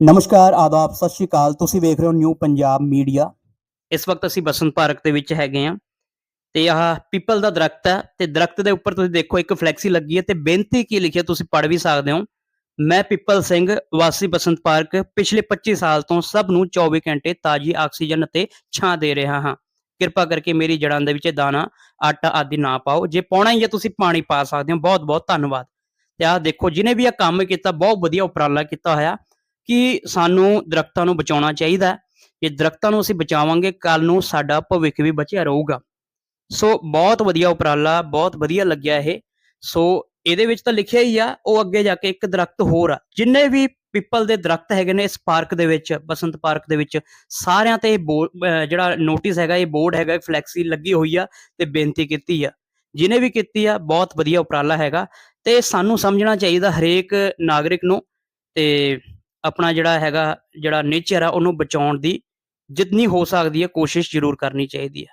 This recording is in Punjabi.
ਨਮਸਕਾਰ, ਆਦਾਬ, ਸਤਿ ਸ਼੍ਰੀ ਅਕਾਲ। ਤੁਸੀਂ ਵੇਖ ਰਹੇ ਹੋ ਨਿਊ ਪੰਜਾਬ ਮੀਡੀਆ। ਇਸ ਵਕਤ ਅਸੀਂ ਬਸੰਤ ਪਾਰਕ ਦੇ ਵਿੱਚ ਹੈਗੇ ਆ ਤੇ ਆਹ ਪੀਪਲ ਦਾ ਦਰਖਤ ਹੈ ਤੇ ਦਰਖਤ ਦੇ ਉੱਪਰ ਤੁਸੀਂ ਦੇਖੋ ਇੱਕ ਫਲੈਕਸੀ ਲੱਗੀ ਹੈ ਤੇ ਬੇਨਤੀ ਕੀ ਲਿਖੀ ਹੈ ਤੁਸੀਂ ਪੜ੍ਹ ਵੀ ਸਕਦੇ ਹੋ। ਮੈਂ ਪਿੱਪਲ ਸਿੰਘ, ਵਾਸੀ ਬਸੰਤ ਪਾਰਕ, ਪਿਛਲੇ 25 ਸਾਲ ਤੋਂ ਸਭ ਨੂੰ 24 ਘੰਟੇ ਤਾਜ਼ੀ ਆਕਸੀਜਨ ਅਤੇ ਛਾਂ ਦੇ ਰਿਹਾ ਹਾਂ। ਕਿਰਪਾ ਕਰਕੇ ਮੇਰੀ ਜੜਾਂ ਦੇ ਵਿੱਚ ਦਾਣਾ, ਆਟਾ ਆਦਿ ਨਾ ਪਾਓ। ਜੇ ਪਾਉਣਾ ਹੀ ਹੈ ਤੁਸੀਂ ਪਾਣੀ ਪਾ ਸਕਦੇ ਹੋ। ਬਹੁਤ ਬਹੁਤ ਧੰਨਵਾਦ। ਤੇ ਆਹ ਦੇਖੋ ਜਿਹਨੇ ਵੀ ਇਹ ਕੰਮ ਕੀਤਾ, ਬਹੁਤ ਵਧੀਆ ਉਪਰਾਲਾ ਕੀਤਾ ਹੋਇਆ। ਕਿ ਸਾਨੂੰ ਦਰਖਤਾਂ ਨੂੰ ਬਚਾਉਣਾ ਚਾਹੀਦਾ ਹੈ। ਜੇ ਦਰਖਤਾਂ ਨੂੰ ਅਸੀਂ ਬਚਾਵਾਂਗੇ ਕੱਲ ਨੂੰ ਸਾਡਾ ਭਵਿੱਖ ਵੀ ਬਚਿਆ ਰਹੂਗਾ। ਸੋ ਬਹੁਤ ਵਧੀਆ ਉਪਰਾਲਾ, ਬਹੁਤ ਵਧੀਆ ਲੱਗਿਆ ਇਹ। ਸੋ ਇਹਦੇ ਵਿੱਚ ਤਾਂ ਲਿਖਿਆ ਹੀ ਆ, ਉਹ ਅੱਗੇ ਜਾ ਕੇ ਇੱਕ ਦਰਖਤ ਹੋਰ ਆ। ਜਿੰਨੇ ਵੀ ਪੀਪਲ ਦੇ ਦਰਖਤ ਹੈਗੇ ਨੇ ਇਸ ਪਾਰਕ ਦੇ ਵਿੱਚ, ਬਸੰਤ ਪਾਰਕ ਦੇ ਵਿੱਚ, ਸਾਰਿਆਂ ਤੇ ਬੋ- ਜਿਹੜਾ ਨੋਟਿਸ ਹੈਗਾ, ਇਹ ਬੋਰਡ ਹੈਗਾ ਫਲੈਕਸੀ ਲੱਗੀ ਹੋਈ ਆ ਤੇ ਬੇਨਤੀ ਕੀਤੀ ਆ। ਜਿਨੇ ਵੀ ਕੀਤੀ ਆ, ਬਹੁਤ ਵਧੀਆ ਉਪਰਾਲਾ ਹੈਗਾ ਤੇ ਸਾਨੂੰ ਸਮਝਣਾ ਚਾਹੀਦਾ ਹਰੇਕ ਨਾਗਰਿਕ ਨੂੰ ਤੇ ਆਪਣਾ ਜਿਹੜਾ ਹੈਗਾ, ਜਿਹੜਾ ਨੇਚਰ ਆ, ਉਹਨੂੰ ਬਚਾਉਣ ਦੀ ਜਿੰਨੀ ਹੋ ਸਕਦੀ ਹੈ, ਕੋਸ਼ਿਸ਼ ਜ਼ਰੂਰ ਕਰਨੀ ਚਾਹੀਦੀ ਹੈ।